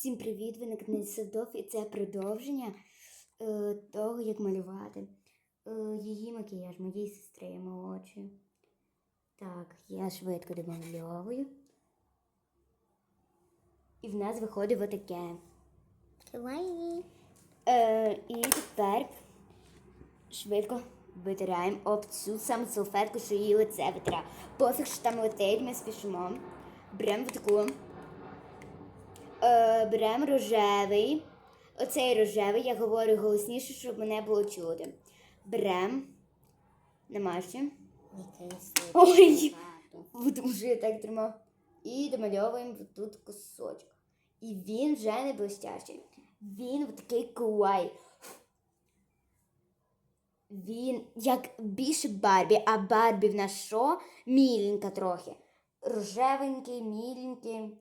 Всім привіт! Ви на каналі Садов і це продовження е, того, як малювати е, її макіяж, моєї сестри молодшої. Так, я швидко домальовую. І в нас виходить отаке. Е, і тепер швидко витираємо об цю саму салфетку, що її лице витирає. Пофіг, що там летить, ми спішимо. Беремо таку. Е, беремо рожевий. Оцей рожевий, я говорю голосніше, щоб мене було чути. Беремо. Намажемо. Ой, тому так тримав. І домальовуємо тут кусочок. І він вже не блистящий. Він такий куай. Він як більше Барбі, а Барбі в нас що? Міленька трохи. Рожевенький, міленький.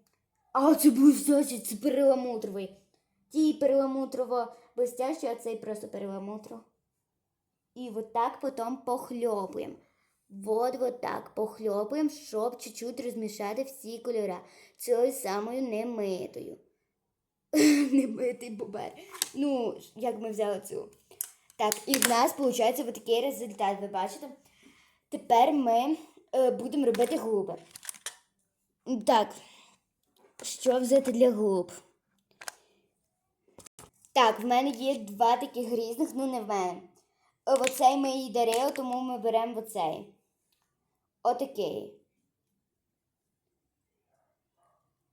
А це блистящий, це перламутровий. Ті перламутрово блистящий, а цей просто перламутрово. І вот так потім похльопуємо. Вот вот так похльопуємо, щоб чуть-чуть розмішати всі кольори. Цією самою немитою. Немитий бубер. Ну, як ми взяли цю. Так, і в нас виходить такий результат, ви бачите? Тепер ми е, будемо робити губи. Так, що взяти для губ? Так, в мене є два таких різних, ну не в мене. Оцей ми їй дарили, тому ми беремо оцей. Отакий.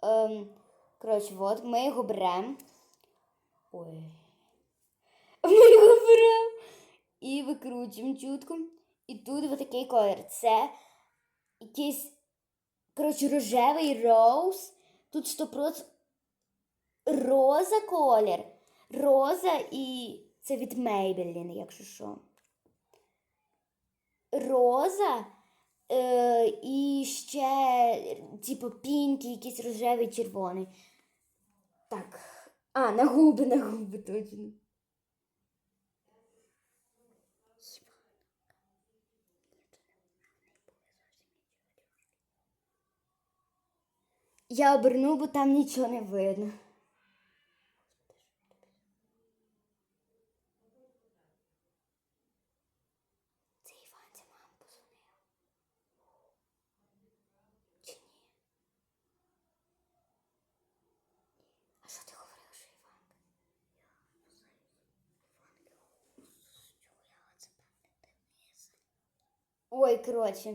Ем, коротше, от ми його беремо. Ой. Ми його беремо і викручуємо чутко. І тут отакий колір. Це якийсь, коротше, рожевий роуз. Тут 100% роза колір. Роза і це від Maybelline, якщо що. Роза е, і ще, типу, пінки, якийсь рожевий, червоний. Так. А, на губи, на губи точно. Я оберну, бо там нічого не видно. Це Іван, це мама позвонила. Чи ні? А що ти говорила, що? Ой, коротше.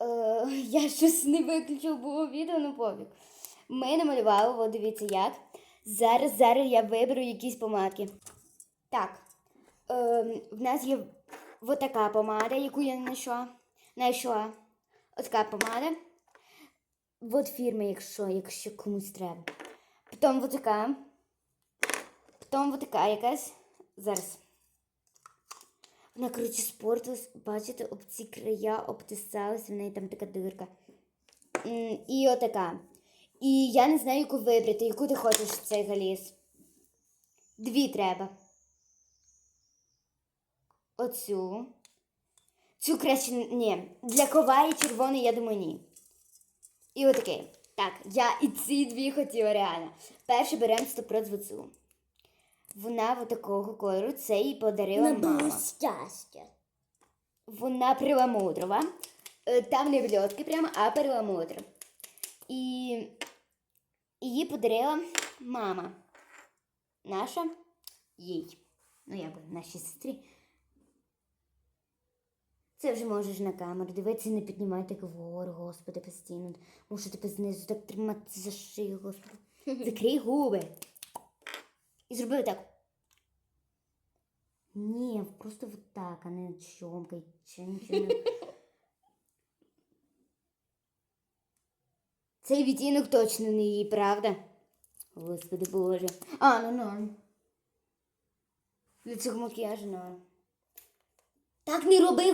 Е, я щось не виключив було відео, ну пофіг. Ми намалювали, от дивіться як. Зараз, зараз я виберу якісь помадки. Так. Е, в нас є от така помада, яку я знайшла. Знайшла. Ось помада. От фірма, якщо, якщо комусь треба. Потім от така. Потім от якась. Зараз. Вона, коротше, спортилась, бачите, об ці края обтисалась, в неї там така дирка. І отака. І я не знаю, яку вибрати, яку ти хочеш цей галіс. Дві треба. Оцю. Цю краще ні. Для коваї червоний, я думаю, ні. І отакий. Так, я і ці дві хотіла реально. Перше беремо 100% цю. Вона в такого кольору, це їй подарила мама. щастя. Вона перламутрова. Е, Там не вльотки прямо, а перламутр. І її подарила мама. Наша їй. Ну, як би, нашій сестрі. Це вже можеш на камеру. Дивитися, не піднімай так вгору, господи, постійно. Мушу тебе знизу так тримати за шию, господи. Закрий губи. І зроби так. Ні, просто вот так, а не чомкай, чи нічого не. Цей відтінок точно не її, правда? Господи Боже. А, ну норм. Для цього макіяжу норм. Так не роби